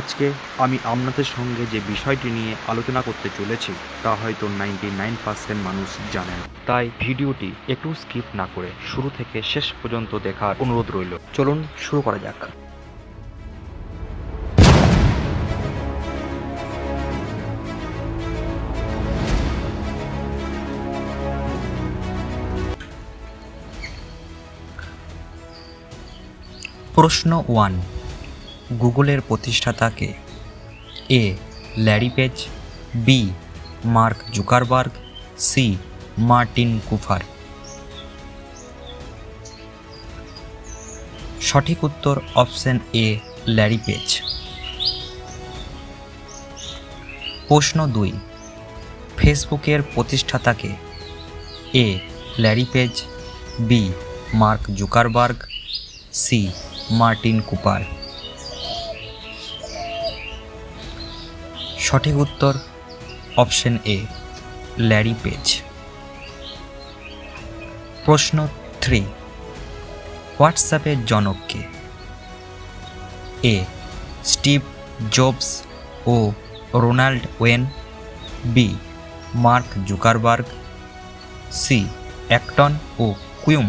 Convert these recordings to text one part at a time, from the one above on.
আজকে আমি আপনাদের সঙ্গে যে বিষয়টি নিয়ে আলোচনা করতে চলেছি, তা হয়তো নাইনটি নাইন পার্সেন্ট মানুষ জানেন। তাই ভিডিওটি একটু স্কিপ না করে শুরু থেকে শেষ পর্যন্ত দেখার অনুরোধ রইল। চলুন শুরু করা যাক। প্রশ্ন ওয়ান গুগলের প্রতিষ্ঠাতাকে A. Larry Page, B. Mark Zuckerberg, C. Martin Cooper. সঠিক উত্তর অপশন এ, ল্যারি পেজ। প্রশ্ন দুই। ফেসবুকের প্রতিষ্ঠাতাকে A. Larry Page, B. Mark Zuckerberg, C. Martin Cooper সঠিক উত্তর অপশন এ ল্যারি পেজ প্রশ্ন থ্রি হোয়াটসঅ্যাপের জনককে A Steve Jobs O Ronald Wayne B Mark Zuckerberg C Acton O Koum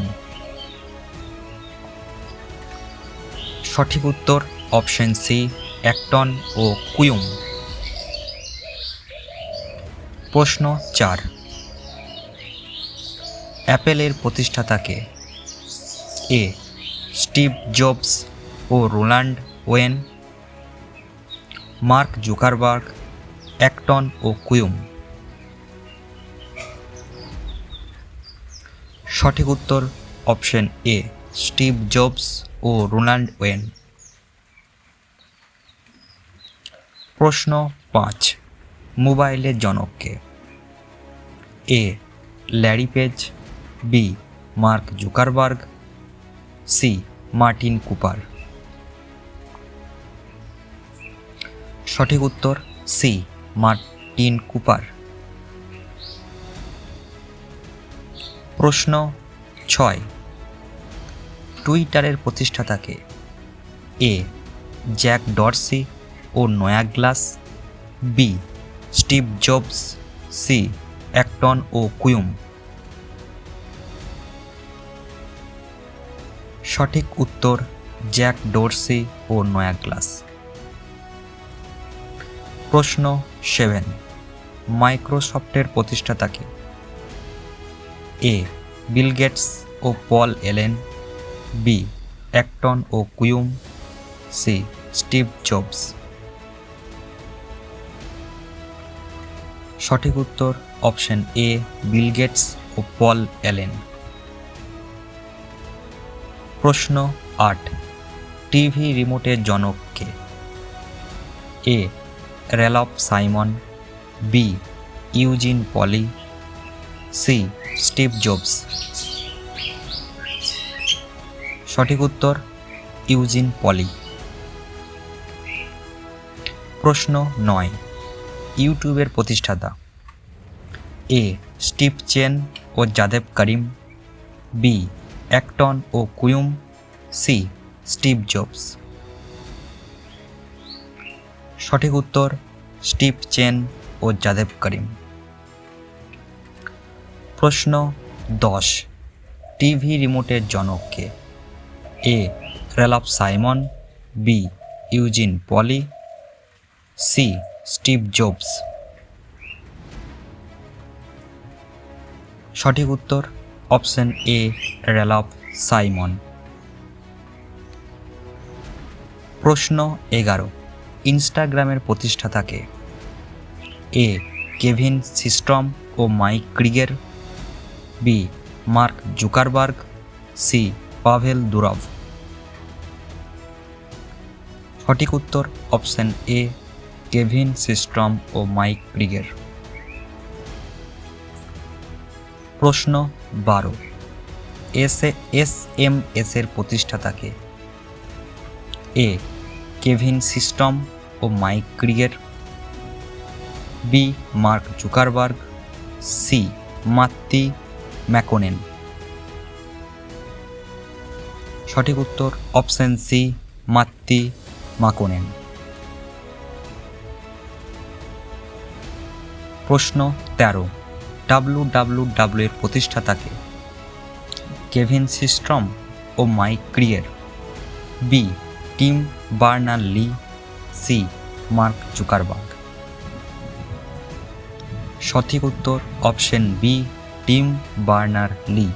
সঠিক উত্তর অপশন সি অ্যাক্টন ও কুইম প্রশ্ন চার। অ্যাপেলের প্রতিষ্ঠাতাকে A, Steve Jobs O Ronald Wayne, Mark Zuckerberg, Acton O Koum সঠিক উত্তর অপশন এ, স্টিভ জবস ও রোনাল্ড ওয়েন। প্রশ্ন পাঁচ। মোবাইলের জনককে। A, Larry Page, B, Mark Zuckerberg, C, Martin Cooper. সঠিক উত্তর, সি, মার্টিন কুপার। প্রশ্ন ছয়, টুইটারের প্রতিষ্ঠাতাকে। এ, জ্যাক ডরসি ও Noah Glass. B Steve Jobs, C, Acton ও কুয়ুম। সঠিক উত্তর জ্যাক ডোরসি ও নয়া গ্লাস। প্রশ্ন সেভেন, মাইক্রোসফটের প্রতিষ্ঠাতাকে এ, বিল গেটস ও পল এলেন। বি, অ্যাক্টন ও কুয়ুম। C, Steve Jobs. সঠিক উত্তর অপশন এ, বিল গেটস ও পল অ্যালেন। প্রশ্ন আট, টিভি রিমোটের জনককে A, Ralph Simon, B, Eugene Polley, C, Steve Jobs. সঠিক উত্তর ইউজিন পলি। প্রশ্ন নয় ইউটিউবের প্রতিষ্ঠাতা। এ. স্টিভ চেন ও যাদেব করিম। বি. অ্যাক্টন ও কুয়ুম। সি. Steve Jobs. সঠিক উত্তর, স্টিভ চেন ও যাদেব করিম। প্রশ্ন দশ। টিভি রিমোটের জনককে। A. Ralph Simon. B. Eugene Polley. C. Steve Jobs. সঠিক উত্তর, অপশন এ, রেলফ সাইমন। প্রশ্ন এগারো, ইনস্টাগ্রামের প্রতিষ্ঠাতাকে। A, Kevin Systrom O Mike Krieger. B, Mark Zuckerberg. C, Pavel Durov সঠিক উত্তর, অপশন এ কেভিন সিস্ট্রম ও মাইক ব্রিগের। প্রশ্ন বারো। এস এস এম এস এর প্রতিষ্ঠাতাকে। A, Kevin Systrom O Mike Krieger B, Mark Zuckerberg. C, Matti Makkonen. সঠিক উত্তর option C, Matti Makkonen প্রশ্ন তেরো। ডাব্লু ডাব্লু ডাব্লু এর প্রতিষ্ঠাতাকে কেভিন সিস্ট্রম ও Mike Krieger. B, Tim Berners Lee. C, Mark Zuckerberg. সঠিক উত্তর option B, Tim Berners Lee.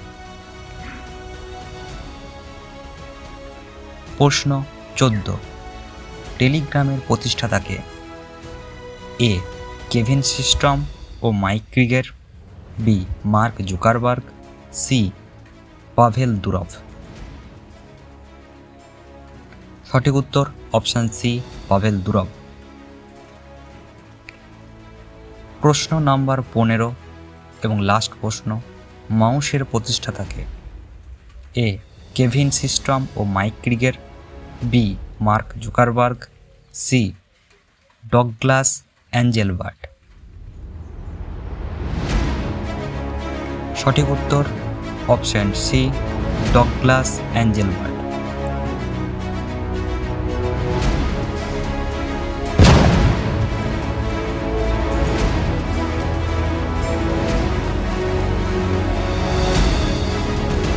প্রশ্ন চোদ্দ। টেলিগ্রামের প্রতিষ্ঠাতাকে A Kevin Systrom O Mike Krieger B Mark Zuckerberg C Pavel Durov সঠিক উত্তর অপশান সি পাভেল দুরভ প্রশ্ন number পনেরো এবং লাস্ট প্রশ্ন, মাউসের প্রতিষ্ঠাতাকে A Kevin Systrom O Mike Krieger B Mark Zuckerberg C Douglas Engelbart সঠিক উত্তর অপশন সি ডগলাস অ্যাঞ্জেলবার্ট